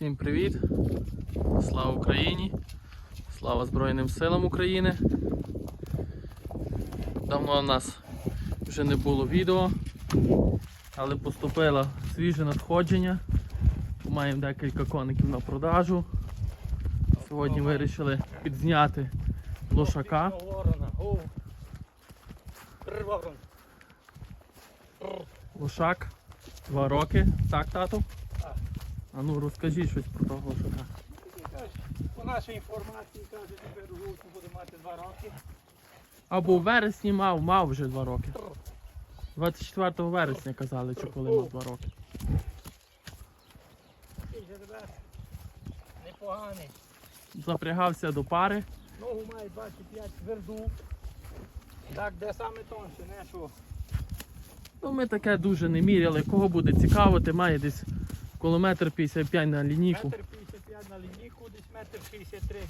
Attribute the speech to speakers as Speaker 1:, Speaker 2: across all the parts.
Speaker 1: Всім привіт! Слава Україні! Слава Збройним силам України! Давно в нас вже не було відео, але поступило свіже надходження. Маємо декілька коників на продажу. Сьогодні вирішили підзняти лошака. Лошак. Два роки. Так, тату? А ну розкажіть щось про того лошака.
Speaker 2: По нашій інформації каже, тепер у жовтні буде мати два роки.
Speaker 1: Або в вересні мав, мав вже два роки. 24 вересня казали, чи коли мав два роки.
Speaker 2: Непоганий.
Speaker 1: Запрягався до пари.
Speaker 2: Ногу має 25 тверду. Так, де саме тонше, не що.
Speaker 1: Ну ми таке дуже не міряли. Кого буде цікавити, має десь коло метр 55 на лінійку.
Speaker 2: Метр 55 на лінійку, десь метр 63.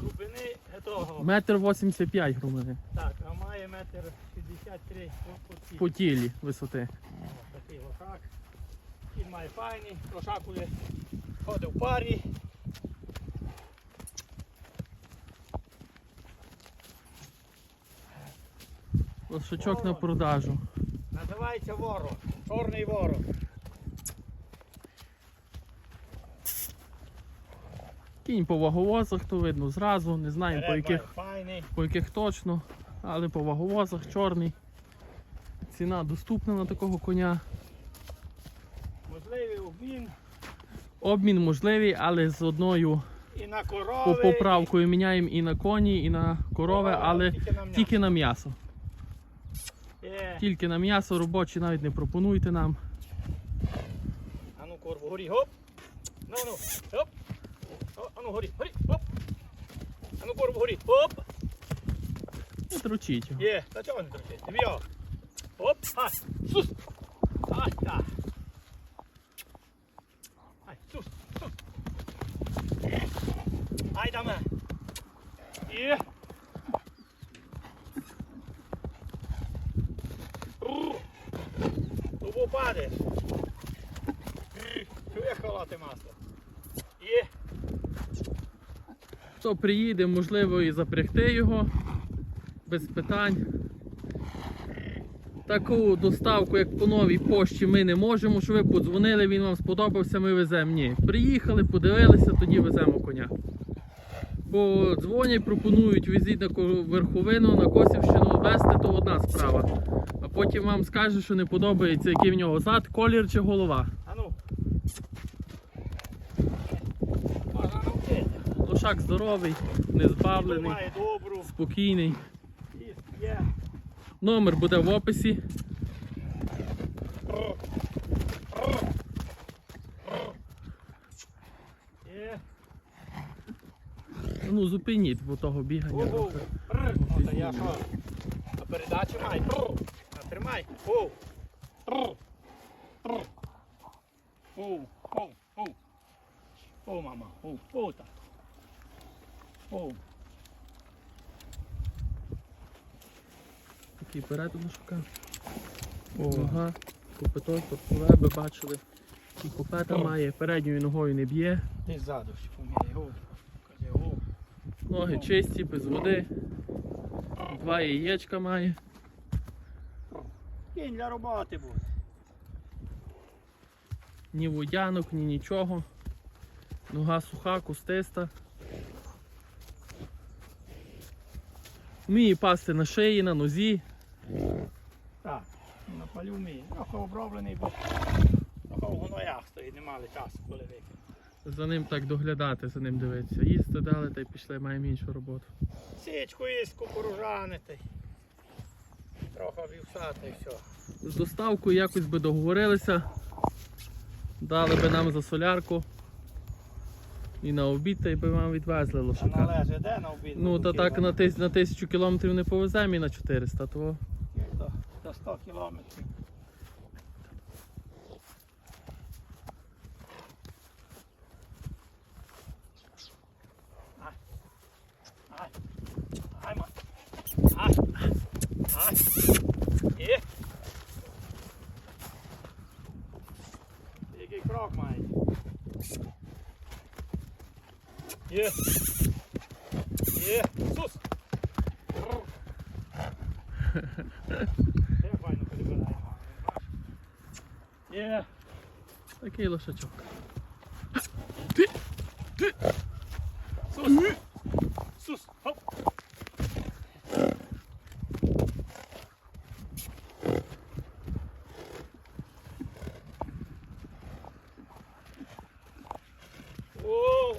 Speaker 2: Глибини того.
Speaker 1: Метр 85 грубини.
Speaker 2: Так, а має метр 63 по, по цій.
Speaker 1: По тілі висоти.
Speaker 2: О, Такий лошак. Він має файний, лошакує, ходить в парі.
Speaker 1: Лошачок на продажу.
Speaker 2: Називається ворон. Чорний ворон.
Speaker 1: Кінь по ваговозах, то видно зразу. Не знаємо по яких, по яких точно, але по ваговозах чорний. Ціна доступна на такого коня.
Speaker 2: Можливий обмін
Speaker 1: Обмін можливий, але з одною
Speaker 2: і на
Speaker 1: по
Speaker 2: корови.
Speaker 1: поправкою міняємо і на коні, і на корови,
Speaker 2: Корови,
Speaker 1: але
Speaker 2: тільки на м'ясо.
Speaker 1: тільки на м'ясо.
Speaker 2: Є.
Speaker 1: Тільки на м'ясо робочі навіть не пропонуйте нам.
Speaker 2: А ну корбу, горі, гоп. Ну, ну, гоп. О, а ну горі, горі, гоп. А ну корбу, горі, гоп.
Speaker 1: Не тручіть його.
Speaker 2: Є, та чого не трохи? Тобі його. Оп, ай, сус. Ай, так. Ай, сус, сус. Ай, даме. Є. Рррр.
Speaker 1: Хто приїде, можливо і запрягти його без питань. Таку доставку, як по новій пошті, ми не можемо, що ви подзвонили, він вам сподобався, ми веземо. Ні. Приїхали, подивилися, тоді веземо коня. Бо дзвонять, пропонують візіть на верховину, на Косівщину, везти, то одна справа. А потім вам скаже, що не подобається, який в нього зад, колір чи голова.
Speaker 2: А ну. Можна навчити.
Speaker 1: Лошак здоровий, не збавлений,
Speaker 2: Має добру.
Speaker 1: спокійний. Номер буде в описі. Ну зупиніть, бо того бігання.
Speaker 2: Я що? А передачу май. А тримай. Оу. Оу. Оу. Оу. Оу, мама. Оу. Оу, так. Оу.
Speaker 1: Такий перед лошака. Ага. Копито, копкове, ви бачили. І копета має, передньою ногою не б'є.
Speaker 2: Ти ззаду ще оу.
Speaker 1: Ноги чисті, без води. Два яєчка має.
Speaker 2: Кінь для роботи буде.
Speaker 1: Ні водянок, ні нічого. Нога суха, кустиста. Вміє пасти на шиї, на нозі.
Speaker 2: Так. На палю вміє. Трохи оброблений, бо трохи в гноях стоїть, не мали часу, коли викинути.
Speaker 1: За ним так доглядати, за ним дивитися. Їсти дали та й пішли, маємо іншу роботу.
Speaker 2: Січку їсть, кукуружани та й трохи вівса та й все.
Speaker 1: З доставкою якось би договорилися. Дали би нам за солярку. І на обід та й би вам відвезли лошака.
Speaker 2: належить де на обід?
Speaker 1: Ну та так на, тис, на тисячу кілометрів не повеземо і на 400, то
Speaker 2: до 100 кілометрів. Ай. Ай. Ай, ма. Ай. Ай. Є. Який крок має? Є. Є. Сус. Це файно перебирає. Є.
Speaker 1: Такий лошачок.
Speaker 2: Сус. Сус. Хоп. О.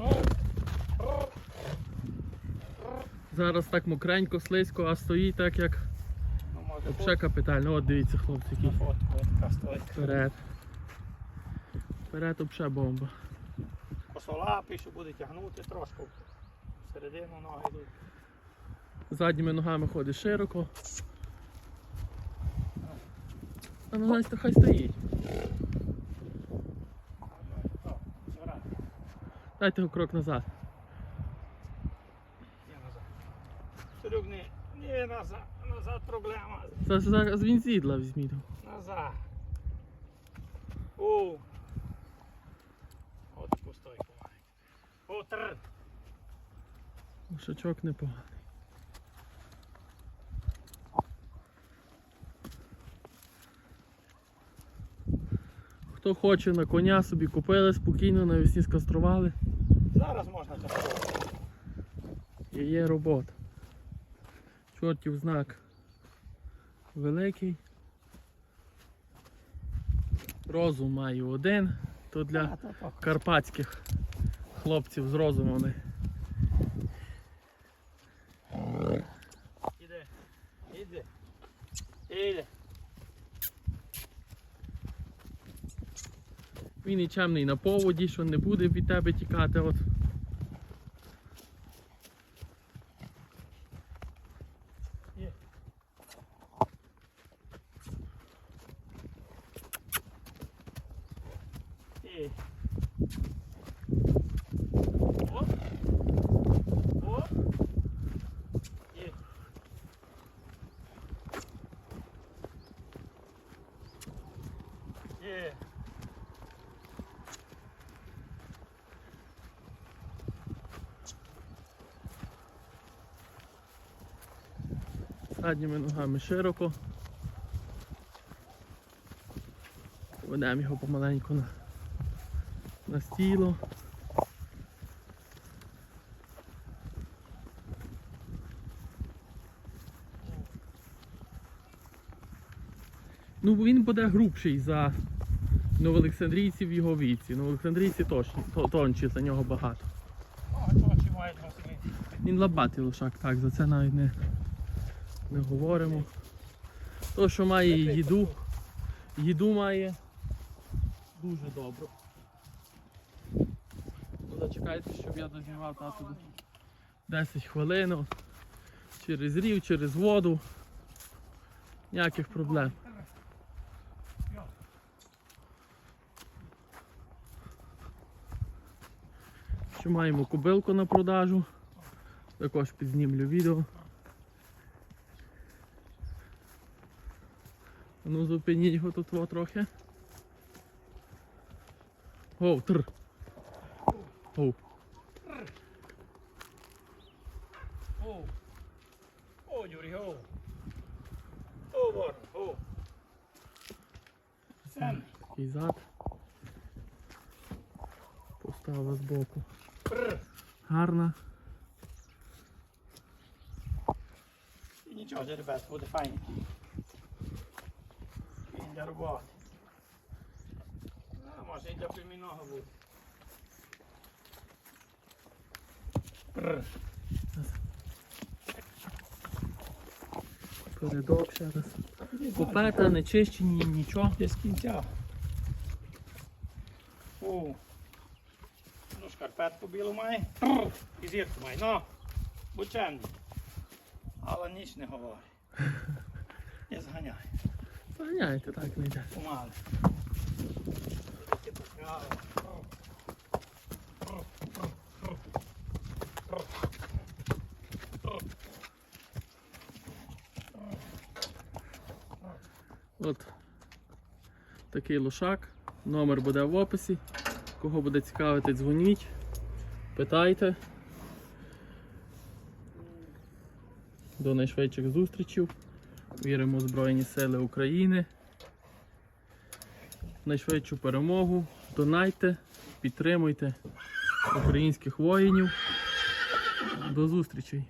Speaker 2: О. О.
Speaker 1: Зараз так мокренько, слизько, а стоїть так як
Speaker 2: Ну,
Speaker 1: взагалі капітально. От дивіться, хлопці, який вперед. Вперед взагалі бомба.
Speaker 2: Косолапий, що буде тягнути трошки. Всередину ноги йдуть.
Speaker 1: Задніми ногами ходить широко. А ну Настя, хай стоїть. Дайте його крок назад.
Speaker 2: Є назад. Стрюк не, не назад, назад проблема.
Speaker 1: Зараз, зараз він зідла візьміть.
Speaker 2: Назад. О. От пустой помагай. О, тр.
Speaker 1: Лошачок непоганий. Хто хоче на коня собі купили, спокійно навесні скастрували.
Speaker 2: Зараз можна каструвати.
Speaker 1: І є робота. Чортів знак великий. Розум маю один. То для карпатських хлопців з розумами.
Speaker 2: Іде. Іде. Іде.
Speaker 1: Він і чемний на поводі, що не буде від тебе тікати. От.
Speaker 2: Є. Є. Оп. Оп. Є. Є.
Speaker 1: задніми ногами широко. Ведемо його помаленьку на, на стіло. Ну, він буде грубший за новоолександрійців в його віці. Новоолександрійці точно, то- тонші, за нього багато. Він лабатий лошак, так, за це навіть не, не говоримо. То, що має їду, їду має дуже добре. Зачекайте, щоб я дознімав тату 10 хвилин. Через рів, через воду. Ніяких проблем. Ще маємо кубилку на продажу. Також підзнімлю відео. Ну зупиніть його тут во трохи. Оу, тр. Оу.
Speaker 2: О. О, Юрій, о. О, Ворон, о. Сен.
Speaker 1: Такий зад. Постава збоку.
Speaker 2: Прр.
Speaker 1: Гарна.
Speaker 2: І нічого, це, ребят, буде файно. Він для роботи. А, може і для племінного буде.
Speaker 1: Передок ще раз. Купета, не чищені, нічого.
Speaker 2: Без кінця. О. Ну, шкарпетку білу має. І зірку має. Ну, будь. Але ніч не говорить. Не зганяй.
Speaker 1: Заганяйте, так не йде.
Speaker 2: Помали.
Speaker 1: От. Такий лошак. Номер буде в описі. Кого буде цікавити, дзвоніть, питайте. До найшвидших зустрічей. Віримо в Збройні Сили України. Найшвидшу перемогу. Донайте, підтримуйте українських воїнів. До зустрічей!